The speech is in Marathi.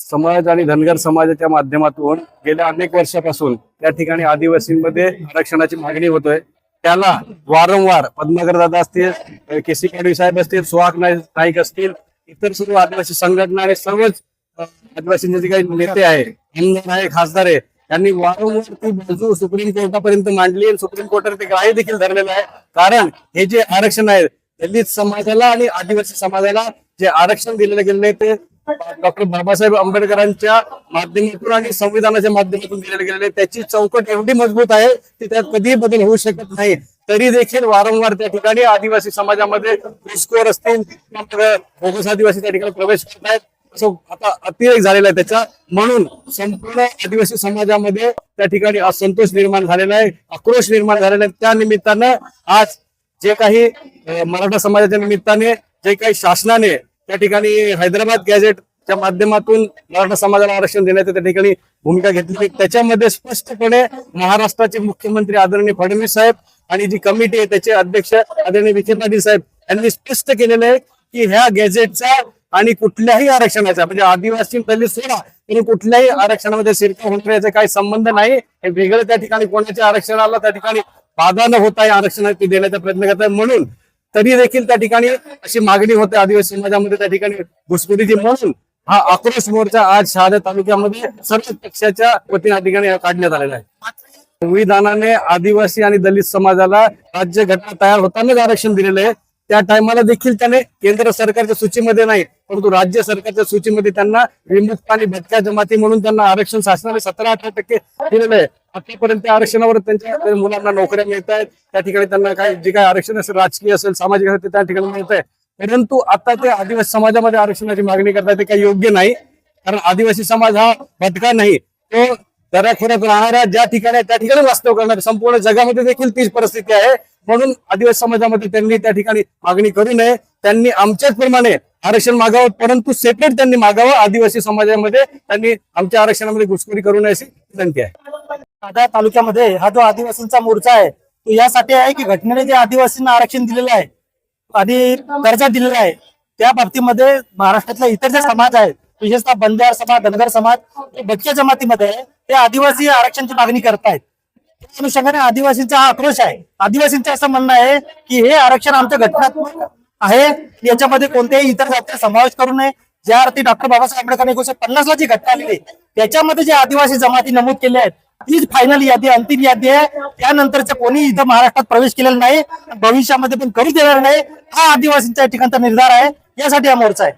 समाज आणि धनगर समाजाच्या माध्यमातून गेल्या अनेक वर्षापासून त्या ठिकाणी आदिवासींमध्ये आरक्षणाची मागणी होतोय. त्याला वारंवार पद्माकर दादा असतील के सी पाडवी साहेब असतील सुहाग नाईक असतील इतर सर्व आदिवासी संघटना आणि सर्वच आदिवासींचे जे काही नेते आहे आमदार आहे खासदार आहे त्यांनी वारंवार ती बाजू सुप्रीम कोर्टापर्यंत मांडली आणि सुप्रीम कोर्टाने ते ग्राह्य देखील धरलेलं आहे. कारण हे जे आरक्षण आहे दलित समाजाला आणि आदिवासी समाजाला जे आरक्षण दिलेलं गेलेलं आहे ते डॉक्टर बाबासाहेब आंबेडकरांच्या माध्यमातून आणि संविधानाच्या माध्यमातून दिलेले गेलेले त्याची चौकट एवढी मजबूत आहे की त्यात कधीही बदल होऊ शकत नाही. तरी देखील वारंवार त्या ठिकाणी आदिवासी समाजामध्ये घुसखोर असतील बोगस आदिवासी त्या ठिकाणी प्रवेश करत आहेत. असं आता अतिरेक झालेला आहे त्याचा. म्हणून संपूर्ण आदिवासी समाजामध्ये त्या ठिकाणी असंतोष निर्माण झालेला आहे आक्रोश निर्माण झालेला आहे. त्या निमित्तानं आज जे काही मराठा समाजाच्या निमित्ताने जे काही शासनाने त्या ठिकाणी हैदराबाद गॅझेटच्या माध्यमातून मराठा समाजाला आरक्षण देण्याची त्या ठिकाणी भूमिका घेतली त्याच्यामध्ये स्पष्टपणे महाराष्ट्राचे मुख्यमंत्री आदरणीय फडणवीस साहेब आणि जी कमिटी आहे त्याचे अध्यक्ष आदरणीय विखे पाटील साहेब यांनी स्पष्ट केलेलं आहे की ह्या गॅझेटचा आणि कुठल्याही आरक्षणाचा म्हणजे आदिवासी दलित सोडा तरी कुठल्याही आरक्षणामध्ये शिरका होण्याचा काही संबंध नाही. हे वेगळं त्या ठिकाणी कोणाच्या आरक्षणाला त्या ठिकाणी बाधा न होता या आरक्षणात देण्याचा प्रयत्न करतात. म्हणून तरी देखील त्या ठिकाणी अशी मागणी होते. आदिवासी समाजामध्ये त्या ठिकाणी घुसखोरीची म्हणून हा आक्रोश मोर्चा आज शहादा तालुक्यामध्ये सर्व पक्षाच्या वतीने ठिकाणी काढण्यात आलेला आहे. संविधानाने आदिवासी आणि दलित समाजाला राज्य घटना तयार होतानाच आरक्षण दिलेलं आहे. त्या टायमाला देखील त्याने केंद्र सरकारच्या सूचीमध्ये नाही परंतु राज्य सरकारच्या सूचीमध्ये त्यांना विमुक्त आणि भटक्या जमाती म्हणून त्यांना आरक्षण शासनाने सतरा अठरा टक्के दिलेलं आहे. आतापर्यंत त्या आरक्षणावर त्यांच्या मुलांना नोकऱ्या मिळत आहेत. त्या ठिकाणी त्यांना काय जे काही आरक्षण असेल राजकीय असेल सामाजिक असेल ते त्या ठिकाणी मिळत आहे. परंतु आता ते आदिवासी समाजामध्ये आरक्षणाची मागणी करतात ते काही योग्य नाही. कारण आदिवासी समाज हा भटका नाही. तो दऱ्याखोऱ्यात राहणाऱ्या ज्या ठिकाणी त्या ठिकाणी वास्तव करणार. संपूर्ण जगामध्ये देखील तीच परिस्थिती आहे. म्हणून आदिवासी समाजामध्ये त्यांनी त्या ठिकाणी मागणी करू नये. त्यांनी आमच्याच प्रमाणे आरक्षण मागावं परंतु सेपरेट त्यांनी मागावं. आदिवासी समाजामध्ये त्यांनी आमच्या आरक्षणामध्ये घुसखोरी करू नये अशी विनंती आहे. साध्या तालुक्यामध्ये हा जो आदिवासींचा मोर्चा आहे तो यासाठी आहे की घटनेने जे आदिवासींना आरक्षण दिलेलं आहे आणि दर्जा दिलेला आहे त्या बाबतीमध्ये महाराष्ट्रातला इतर जे समाज आहेत विशेषतः बंजार समाज धनगर समाज हे जमातीमध्ये ते आदिवासी आरक्षणची मागणी करतायत. त्या अनुषंगाने आदिवासींचा हा आक्रोश आहे. आदिवासींचं असं म्हणणं आहे की हे आरक्षण आमच्या घटनात्मक आहे. याच्यामध्ये कोणत्याही इतर जातीचा समावेश करू नये. ज्या अर्थी डॉक्टर बाबासाहेब आंबेडकर एकोणीशे पन्नास ला जी घटना आलेली आहे, त्याच्यामध्ये जे आदिवासी जमाती नमूद केले आहेत तीच फायनल यादी अंतिम यादी आहे. त्यानंतरचं कोणी इथं महाराष्ट्रात प्रवेश केलेला नाही. भविष्यामध्ये पण करू देणार नाही. हा आदिवासींच्या ठिकाणचा निर्धार आहे. यासाठी हा मोर्चा आहे.